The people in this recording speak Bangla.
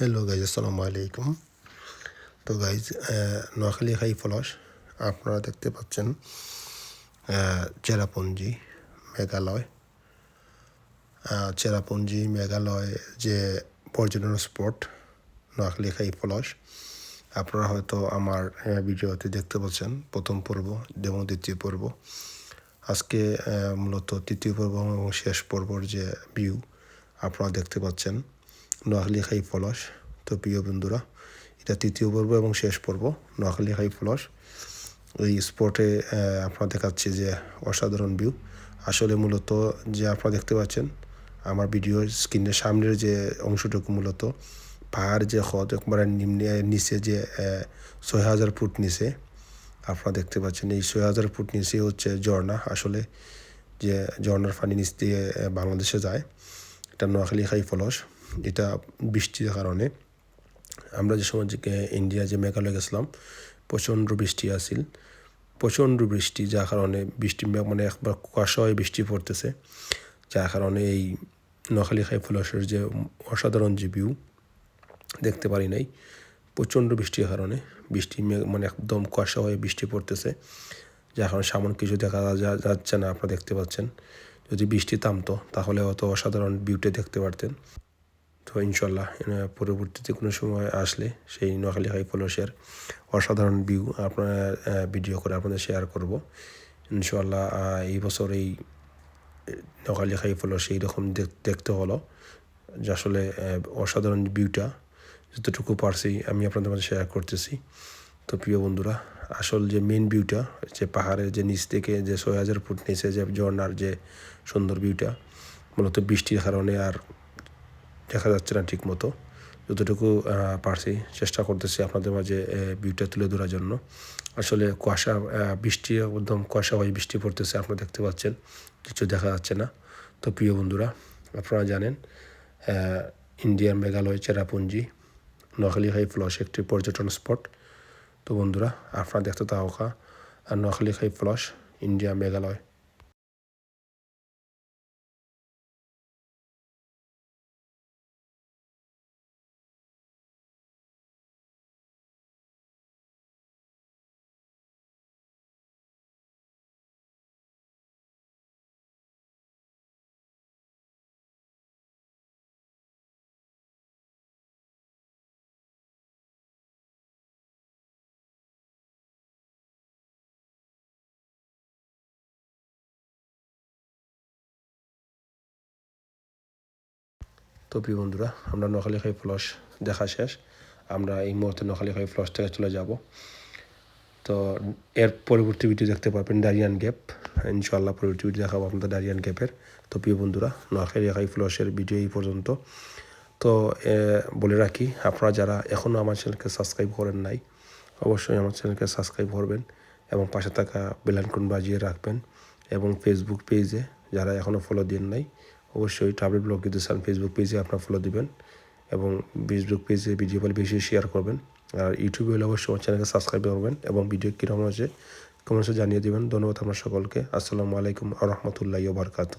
হ্যালো গাইজ আসসালামু আলাইকুম তো গাইজ নোয়াখালী হাই ফলস আপনারা দেখতে পাচ্ছেন চেরাপুঞ্জি মেঘালয়। চেরাপুঞ্জি মেঘালয় যে পর্যটন স্পট নোয়াখালী হাই ফলস আপনারা হয়তো আমার ভিডিওতে দেখতে পাচ্ছেন, প্রথম পর্ব এবং দ্বিতীয় পর্ব। আজকে মূলত তৃতীয় পর্ব এবং শেষ পর্বর যে ভিউ আপনারা দেখতে পাচ্ছেন। নোয়াখালী খাই ফলস তো প্রিয় বন্ধুরা, এটা তৃতীয় পর্ব এবং শেষ পর্ব নোয়াখালী খাই ফলস এই স্পটে আপনারা দেখাচ্ছে যে অসাধারণ ভিউ আসলে মূলত যে আপনারা দেখতে পাচ্ছেন, আমার ভিডিও স্ক্রিনের সামনের যে অংশটুকু মূলত, পাহাড় যে হদ একবারে নিম্নে, নিচে যে ছয় হাজার ফুট নিচে, আপনারা দেখতে পাচ্ছেন। এই ছয় হাজার ফুট নিচে হচ্ছে ঝর্ণা। আসলে যে ঝর্ণার পানি নিচ দিয়ে বাংলাদেশে যায়, এটা নোয়াখালী খাই ফলস এটা বৃষ্টির কারণে। আমরা যে সময় যে ইন্ডিয়া যে মেঘালয় গেছিলাম, প্রচণ্ড বৃষ্টি আসিল প্রচণ্ড বৃষ্টি, যার কারণে বৃষ্টি মানে একবার কুয়াশা হয়ে বৃষ্টি পড়তেছে। যার কারণে এই নোয়াখালী খাই ফলসের যে অসাধারণ যে ভিউ দেখতে পারি নাই। প্রচণ্ড বৃষ্টির কারণে বৃষ্টি মানে একদম কুয়াশা হয়ে বৃষ্টি পড়তেছে। যার কারণে সামন কিছু দেখা যাচ্ছে না, আপনারা দেখতে পাচ্ছেন। যদি বৃষ্টি থামতো, তাহলে অত অসাধারণ ভিউটা দেখতে পারতেন। তো ইনশাল্লাহ পরবর্তীতে কোনো সময় আসলে সেই নোয়াখালী হাই ফলসের অসাধারণ ভিউ আপনার ভিডিও করে আপনাদের শেয়ার করব। ইনশাল্লাহ এই বছর এই নোয়াখালী হাই ফলস এইরকম দেখতে হলো। যে আসলে অসাধারণ ভিউটা যতটুকু পারছি আমি আপনাদের মাঝে শেয়ার করতেছি। তো প্রিয় বন্ধুরা, আসল যে মেন ভিউটা যে পাহাড়ের যে নিচ থেকে যে ছয় হাজার ফুট নিচে যে ঝর্নার যে সুন্দর ভিউটা মূলত বৃষ্টির কারণে আর দেখা যাচ্ছে না ঠিক মতো যতটুকু পারছি চেষ্টা করতেছি আপনাদের মাঝে ভিউটা তুলে ধরার জন্য। আসলে কুয়াশা বৃষ্টি, একদম কুয়াশা হয়ে বৃষ্টি পড়তেছে, আপনারা দেখতে পাচ্ছেন। কিছু দেখা যাচ্ছে না। তো প্রিয় বন্ধুরা, আপনারা জানেন India Meghalaya, Cherrapunji, Nohkalikai falls একটি পর্যটন স্পট। তো বন্ধুরা, আপনারা দেখতে তাওকা আর Nohkalikai falls India Meghalaya. তো প্রিয় বন্ধুরা, আমরা নোয়াখালী খাই ফ্লস দেখা শেষ। আমরা এই মুহূর্তে নোয়াখালী খাই ফ্লস থেকে চলে যাব। তো এর পরবর্তী ভিডিও দেখতে পাবেন ডারিয়ান গ্যাপ ইনশাল্লাহ পরবর্তী ভিডিও দেখাবো আপনাদের ডারিয়ান গ্যাপের তো প্রিয় বন্ধুরা, নোয়াখালী খাই ফ্লসের ভিডিও এই পর্যন্ত। তো বলে রাখি, আপনারা যারা এখনও আমার চ্যানেলকে সাবস্ক্রাইব করেন নাই, অবশ্যই আমার চ্যানেলকে সাবস্ক্রাইব করবেন এবং পাশে থাকা বেলানকুন বাজিয়ে রাখবেন। এবং ফেসবুক পেজে যারা এখনও ফলো দেন নাই অবশ্যই ট্রাভেল ব্লগ কিন্তু সান ফেসবুক পেজে আপনার ফলো দিবেন এবং ফেসবুক পেজে ভিডিও বলে বেশি শেয়ার করবেন। আর ইউটিউবে হলে অবশ্যই আমার চ্যানেলকে সাবস্ক্রাইব করবেন এবং ভিডিও কীরকম আছে কমেন্টসে জানিয়ে দেবেন। ধন্যবাদ আপনার সকলকে। আসসালামু আলাইকুম আ রহমতুল্লাহ বারকাতু